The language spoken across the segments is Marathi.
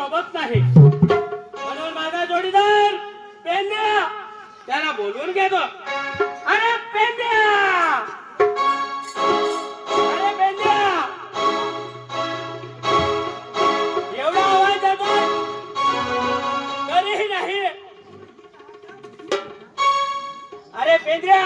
सोबत नाही. म्हणून माझा जोडीदार पेंद्या त्याला बोलवून घेतो अरे पेंद्या अरे पेंड्या. एवढा आवाज येतो तरीही नाही. अरे पेंद्र्या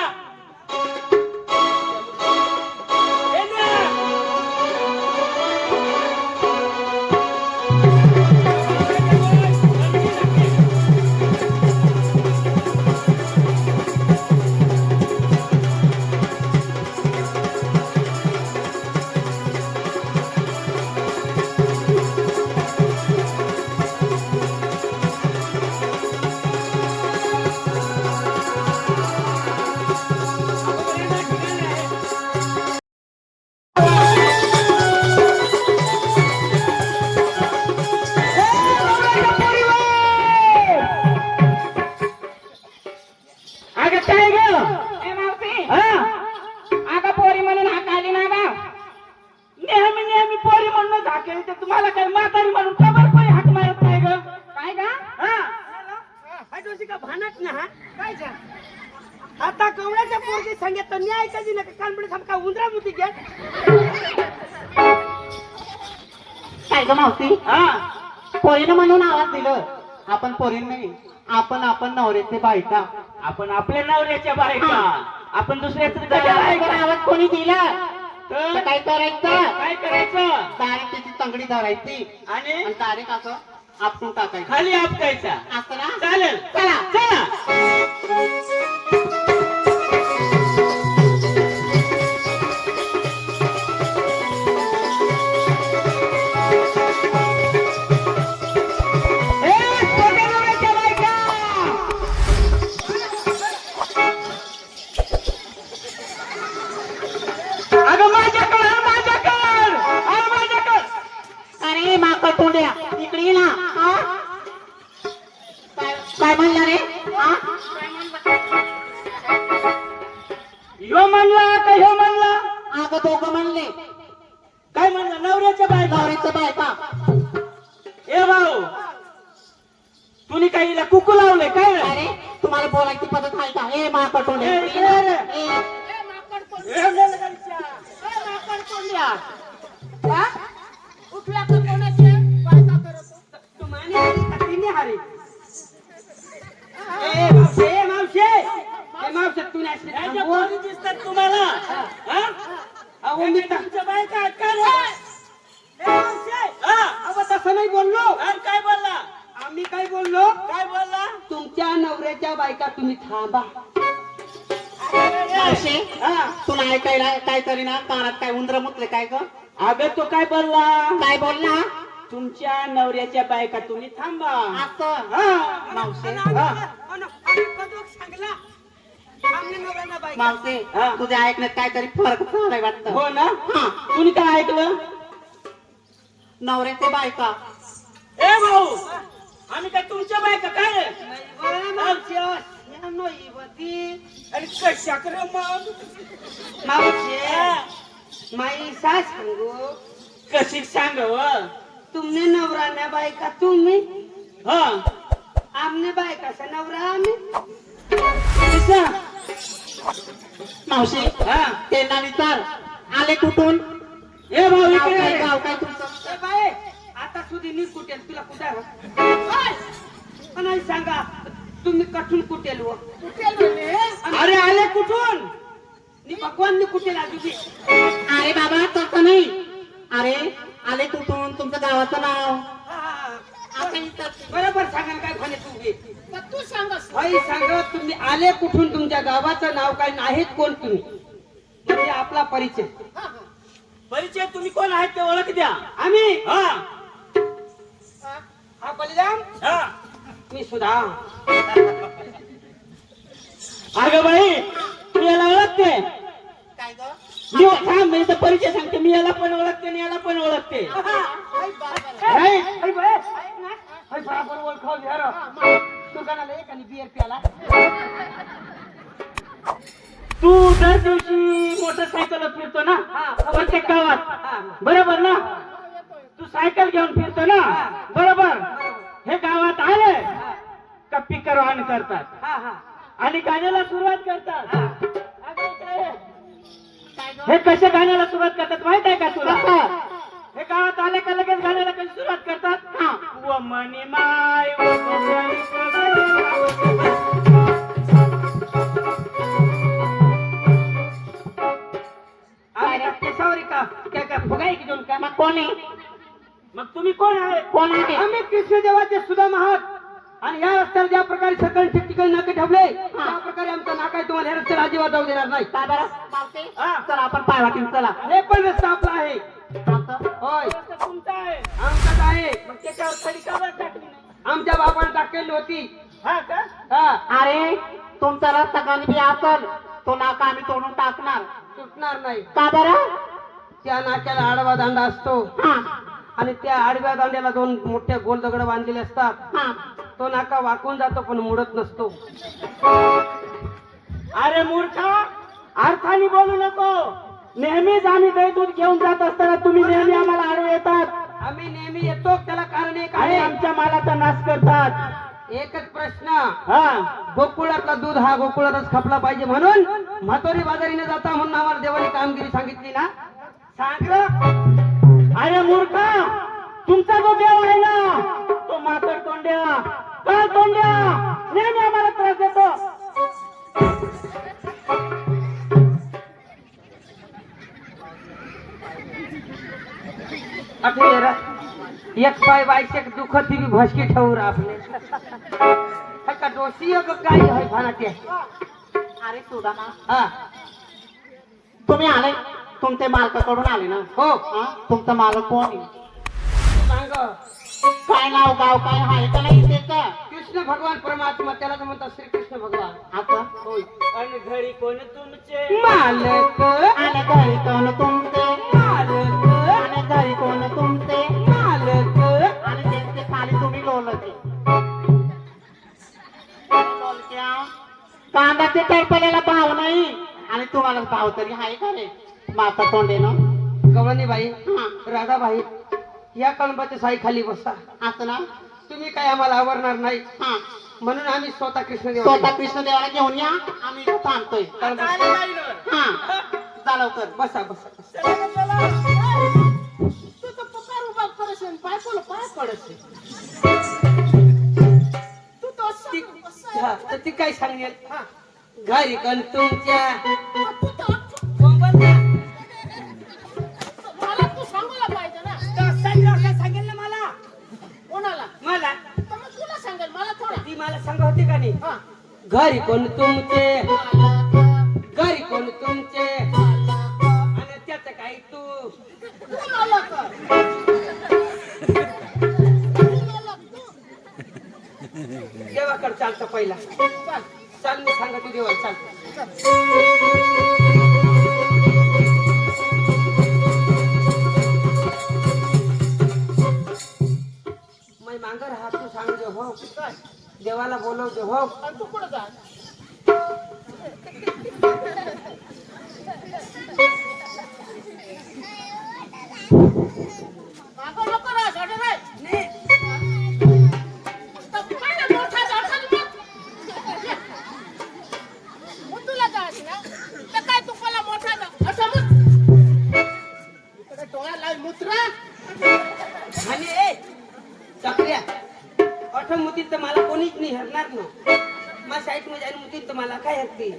बायका आपण आपल्या नवऱ्याच्या बायका आपण दुसऱ्याच त्याच्याबरोबर आवाज कोणी दिला? तर तर काय करायचं? काय करायचं? डायरेक्ट त्याची तंगडी धरायची. आणि? आणि डायरेक्ट असं आपटून टाकायचं. खाली आपटायचा. असं ना? चालेल. चला. चला. म्हणला रे हा? ह्यो म्हणला का ह्यो म्हणला अगं दोघं म्हणले काय म्हणला नवऱ्याच्या बायका. नवऱ्याचं बायका. ए भाऊ तुम्ही काही कुकू लावले काय रे? अरे तुम्हाला बोलायची पद्धत आहे का? ए माकड ये. हा? उठला का? कोणाचे? बायका दिसतात तुम्हाला हा? अहो, मी ता- तुमच्या बायका आहेत का रे? ए, मावशे. हा? अहो, तसं नाही बोललो आणि काय बोलला आम्ही काय बोललो काय बोलला तुमच्या नवऱ्याच्या बायका तुम्ही थांबा हा. तुला ऐकायला काहीतरी ना कानात काय उंदर मुतले काय ग अगं तो काय बोलला काय बोलला तुमच्या नवऱ्याच्या बायका तुम्ही थांबा. असं? हा. मावशी. हा. मावशी हा. तुझ्या ऐकण्यात काहीतरी फरक झालाय वाटतं. हो ना? हा. तुम्ही काय ऐकलं? नवऱ्याचे बायका. ए भाऊ आम्ही काय तुमच्या बायका काय? रे अरे कशा कर मग मावशे माई सा सांगू. कशी सांगव? तुमने नवरा ना बायका तुम्ही? हा. आमने बायकाचा नवरा आम्ही? मावशी हा. त्यांना विचार आले कुठून? ए भाऊ इकडे काय ये. गाव काय तुमचं? ए बाई आता सुधी नी कुटेल तुला कुठे नाही सांगा तुम्ही कठून कुटेल व अरे आले कुठून? नी भगवान नी कुटेल आधी अरे बाबा तसं नाही. अरे आले कुठून? तुमच्या गावाचं नाव? बरोबर सांगा काय म्हणे तुम्ही तू सांग भाई सांगा तुम्ही आले कुठून? तुमच्या गावाचं नाव काय? नाहीत कोण तुम्ही? म्हणजे आपला परिचय. परिचय तुम्ही कोण आहेत ते ओळख द्या. आम्ही? हा. हा. बलिराम हा. मी सुधा. अगं बाई मी याला ओळखते? मी थांब मी इथं परिचय सांगते. मी याला पण ओळखते आणि याला पण ओळखते. बराबर ओळखाव घ्या रे. दुकानाला एक आणि बियर प्याला तू दर दिवशी मोटरसायकल फिरतो ना? प्रत्येक गावात. बरोबर ना? तू सायकल घेऊन फिरतो ना? बरोबर. हे. गावात आले का पिकर ऑन करतात? हा हा. आणि गाण्याला सुरुवात करतात? हे कसे गाण्याला सुरुवात करतात माहीत आहे का तुला? हे गावात आले का लगेच गाण्याला कशी सुरुवात करतात? हा. व मनी माय मग कोण? आहे मग तुम्ही कोण आहे? कोण आहे? आम्ही कृष्णदेवाचे सुद्धा महात आणि या रस्त्यावर ज्या प्रकारे सकाळचे ठिकाणी नाके ठेवले त्या प्रकारे आमचा नाका आहे तुम्हाला या रस्त्याला अजिबात जाऊ देणार नाही. काय बरं? मावशी? हा. चला आपण पाय वाटेल चला. हे पण रस्ता आपला आहे? होय. तुमचा आहे. आमचाच आहे. मग त्याच्यावर खडी का बरं टाकली नाही? आमच्या बापाने टाकलेली होती. हा का? हा. अरे तुमचा रस्ता कधी बी असल तो नाका आम्ही तोडून टाकणार. सुटणार नाही. का बरं? त्या नाक्याला आडवा दांडा असतो. हा. आणि त्या आडव्या दांड्याला दोन मोठ्या गोल दगड बांधलेले असतात. हा. तो नाका वाकून जातो पण मुडत नसतो. अरे मूर्खा अर्थाने बोलू नको. नेहमीच आम्ही दही दूध घेऊन जात असताना तुम्ही नेहमी आम्हाला आडवे येतात. आम्ही नेहमी येतो त्याला कारण एक आणि आहे. आमच्या मालाचा नाश करतात. एकच प्रश्न. हा. गोकुळातला दूध हा गोकुळातच खपला पाहिजे म्हणून म्हातोरी बाजारीने जाता म्हणून आम्हाला देवाने कामगिरी सांगितली ना? सांग. अरे मूर्खा तुमचा जो देव आहे ना एक पाय एक दुखत ती भसकी ठेवू रा आपले हा का डोसी काय होय भानाते अरे सुदामा हा। तुम्ही आले? तुमच्या मालकाकडून आले ना? हो। हा? तुमचा मालक कोण आहे? सांग। काय नाव गाव काय? आहे का नाही त्याचं कृष्ण भगवान परमात्मा त्याला तर म्हणतात श्रीकृष्ण भगवान. असं होय. आणि घरी कोण तुमचे? मालक. आणि घरी कोण तुमचे? कांद्याचे टरपल्याला भाव नाही. आणि तुम्हाला भाव तरी आहे का रे? माता तोंडे ना गवळणी बाई हा. राधाबाई या कळंबाच्या साई खाली बसा. असं ना? तुम्ही काय आम्हाला आवडणार नाही. हा. म्हणून आम्ही स्वतः कृष्ण स्वतः कृष्णदेवाला घेऊन या. आम्ही इथं थांबतोय. हा जा लवकर. बसा बसा बसा. ती- हा, तर ती काय सांगेल? घरी कण तुमच्या. मला तू सांगायला पाहिजे ना. सांगेल ना मला? कोणाला? मला? तर मग तुला सांगेल मला थोडा. ती मला सांग होती का नाही? हा. घरी कोण तुमचे? घरी कोण तुमचे? पहिला. चल, चाल मी सांगा तू देवाला चाल. डोळा आणि ए चकऱ्या अठम मुतीत तर मला कोणीच नाही हरणार ना. माझ्या साईटमध्ये आणि मुतीत तर मला काय हरते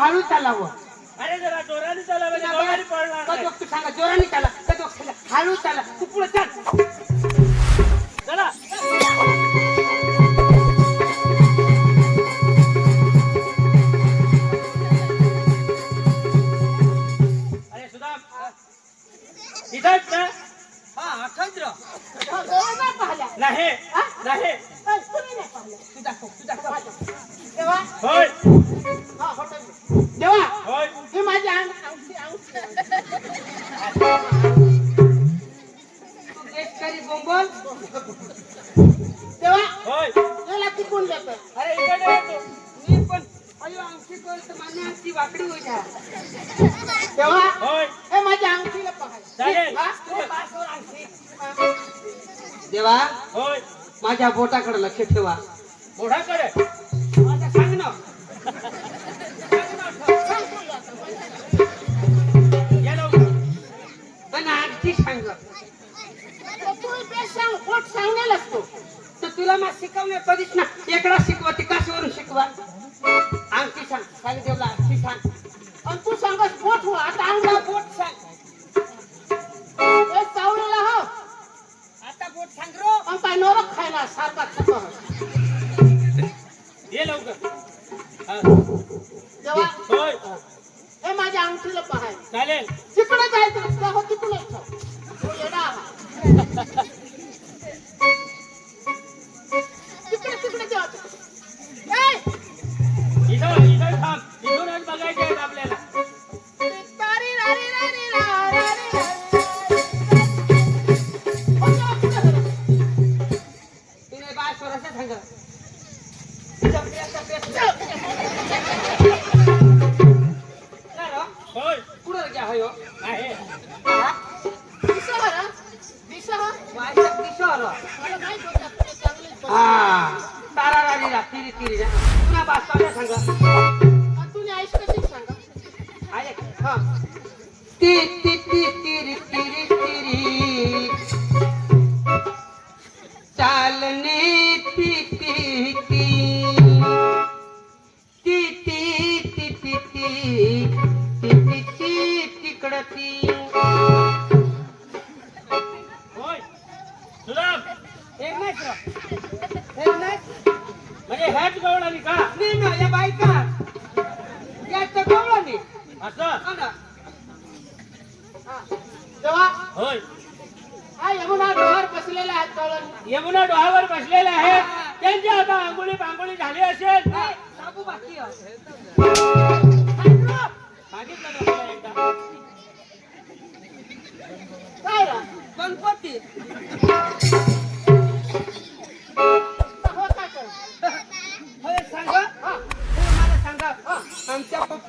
हळू चालाव. अरे जरा जोराने चाला म्हणजे कधी नाही. वक्त सांगा जोराने चाला कधी हळू चाला तू पुढे चाल. अरे नाही नाही तुझा दाखव होय. देवा माझ्या बोटाकडे लक्ष ठेवा. मोठा पण अंगठी सांग तू सांग. कोट सांगण्यालाच तो तर तुला मग शिकवणे कधीच ना. इकडं शिकवा तिकासवरून शिकवा. आमची सांग खाली तू हो, सांग. ए हो. आता बोट सांग रो. आणि पाय नोर खायला सारखा खातो ये लवकर. जेव्हा होय. हे माझ्या अंगठीला पाहाय. चालेल. तिकडे जायचं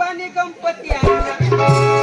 आमच्या पप्पाने आहे.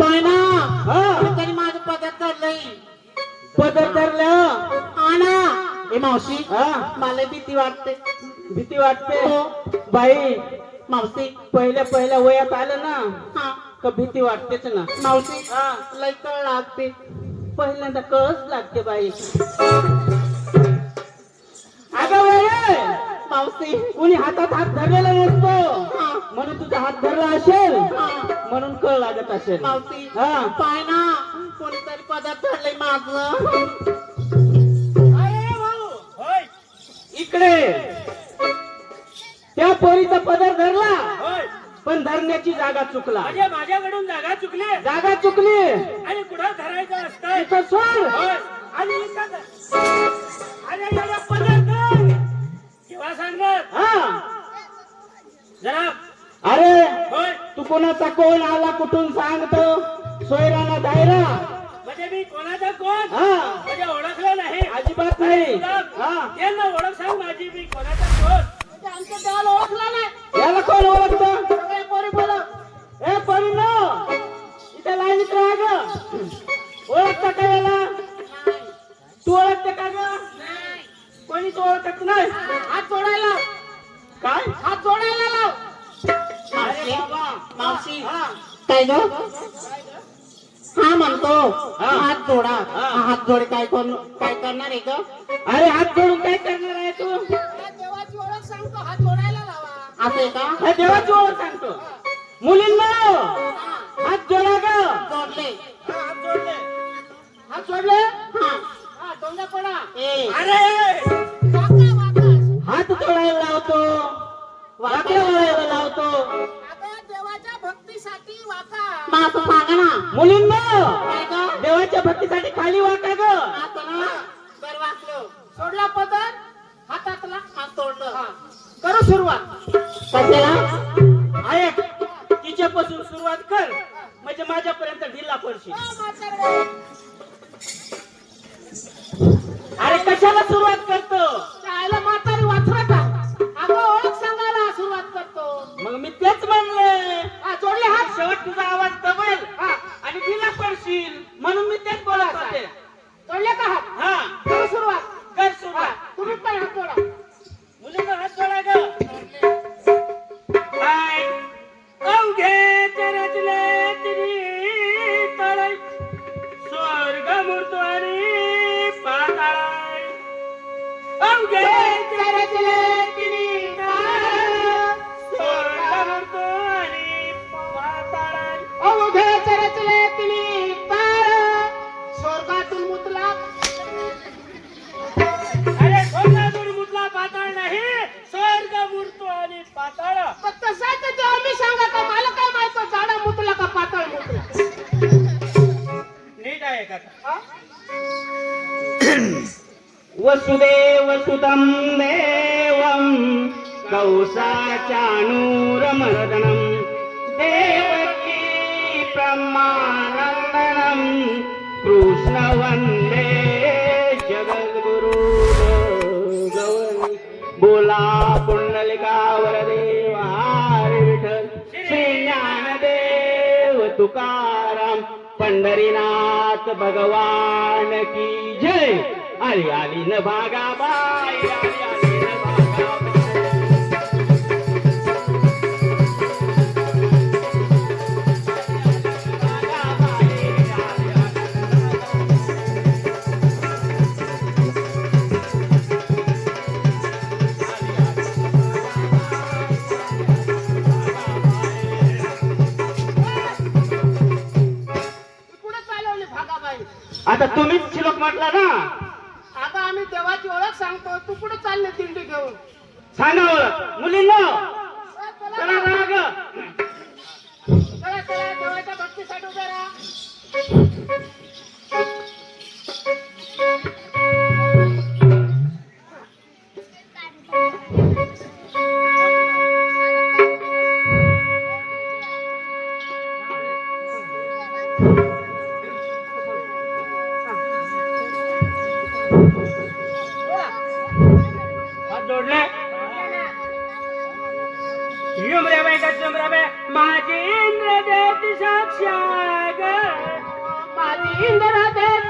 पाय ना? हा. तरी माझं पदर धरलंय. पदर धरलं? हा ना? ए मावशी हा. मला भीती वाटते. भीती वाटते? हो. बाई मावशी पहिल्या पहिल्या वयात आलं ना हा. का भीती वाटतेच ना? मावशी हा. लय कळ लागते. पहिल्यांदा कळच लागते बाई. अगं बाई! मावशी. कुणी हातात हात धरलेला नसतो. हा. म्हणून तुझा हात धरला असेल हा. म्हणून कळ लागत असेल. मावशी हा. पाय ना. कोणीतरी पदार्थ धरलंय माझं. अरे भाऊ होय. इकडे. त्या पोरीचा पदर धरला. होय. पण धरण्याची जागा चुकला. म्हणजे माझ्याकडून जागा चुकली. जागा चुकली. आणि कुठं धरायचं असतं इथं सोड. आणि. अरे एवढा अरे तू कोणाचा कोण आला कुठून सांगतो? सोयराना दायरा. म्हणजे मी कोणाचा कोण? हा. म्हणजे ओळखलं नाही. अजिबात नाही. हा. यांना ओळख सांग माझी मी कोणाचा कोण? आमच्या देवाला ओळखला नाही. याला कोण ओळखतं? पोरी बोला ए परिणो इथे लाईनीत राहा ग. ओळखता का याला? तू ओळखते का ग? कोणीच ओळखत नाही. हात जोडायला काय? हात जोडायला लाव. अरे बाबा. मावशी. हा. काय ग? हा म्हणतो. हात जोडा. हात जोडे काय कोण काय करणार आहे ग? अरे हात जोडून काय करणार आहे तू? देवाची ओळख सांगतो. हात जोडायला लावा. असं आहे का? हा देवाची ओळख सांगतो. मुलींना. हात जोडा ग. जोडले. हात जोडले. हात जोडले? हा. हा डोंगा पडा. ए. अरे. हात जोडायला लावतो. वाकड्या वळायला लावतो. अगं देवाच्या भक्तीसाठी वाका. मग असं सांगा ना. मुलींना काय ग? देवाच्या भक्तीसाठी खाली वाका ग. असं ना सोडला पदर हातातला हात सोडलं करू सुरुवात. कशाला? ऐक तिच्यापासून सुरुवात कर. म्हणजे माझ्यापर्यंत ढिला पडशील. हो, म्हातारं. अरे कशाला सुरुवात करतो? त्याला म्हातारी वाचरा का अगं ओळख सांगायला सुरुवात करतो. मग मी तेच म्हणले. हा जोडले हात. शेवट तुझा आवाज दबेल हा. आणि ढिला पडशील म्हणून मी तेच बोलत होते वसुदेव सुतं देवं कौसाचाणूरमर्दनं देवकी ब्रह्मानन्दनं कृष्णवन्दे जगद्गुरु बोला पुंडलिकावर देव हरे विठ्ठल श्री तुकाराम पंढरीनाथ भगवान की जय। आली आली न भागा बाई आली आली न भागा आता तुम्हीच श्लोक म्हटला ना आता आम्ही देवाची ओळख सांगतो तू कुठे चालले दिंडी घेऊन? सांगा ओळख मुलींना चला. राग चला चला देवाच्या भक्तीसाठी उभे राहा. देती माझी इंद्र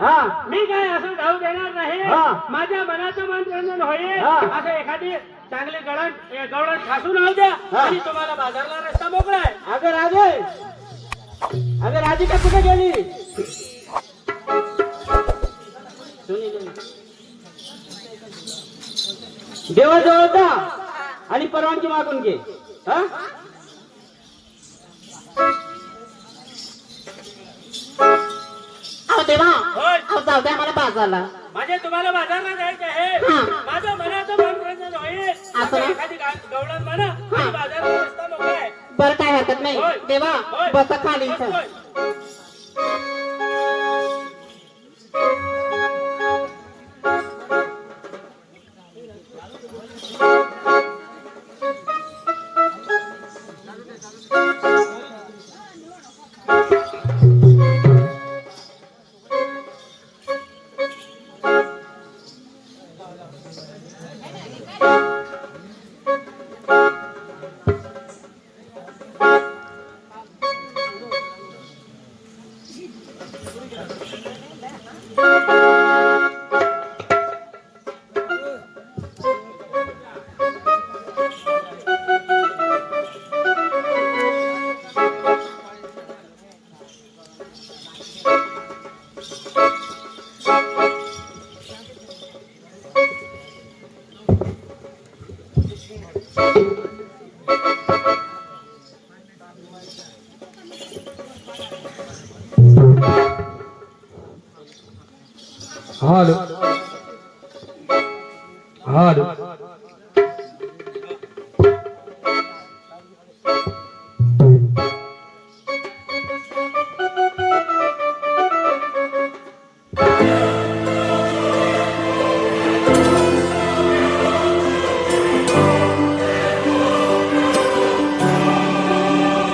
हा. मी काय असं धाव देणार नाही? हा. माझ्या मनाचं मन रंजन होईल. हा. असं एखादी चांगली गळण गवळण ठासून राहू द्या. हा. आणि तुम्हाला बाजारला रस्ता मोकळा आहे. अगं राधे अगं राधिका कुठे गेली. देवाजवळ जा. आणि परवानगी मागून घे. हा? अहो देवा. अहो जाऊ द्या मला बाजारला माझे तुम्हाला बाजारला जायचं आहे हा. माझं मनाचं मन रंजन होईल असं ना? एखादी गा- गवळण म्हणा आणि बाजारला रस्ता मोकळा आहे बरं काय हरकत नाही होय. देवा होय. बसा खाली इथं बसतोय.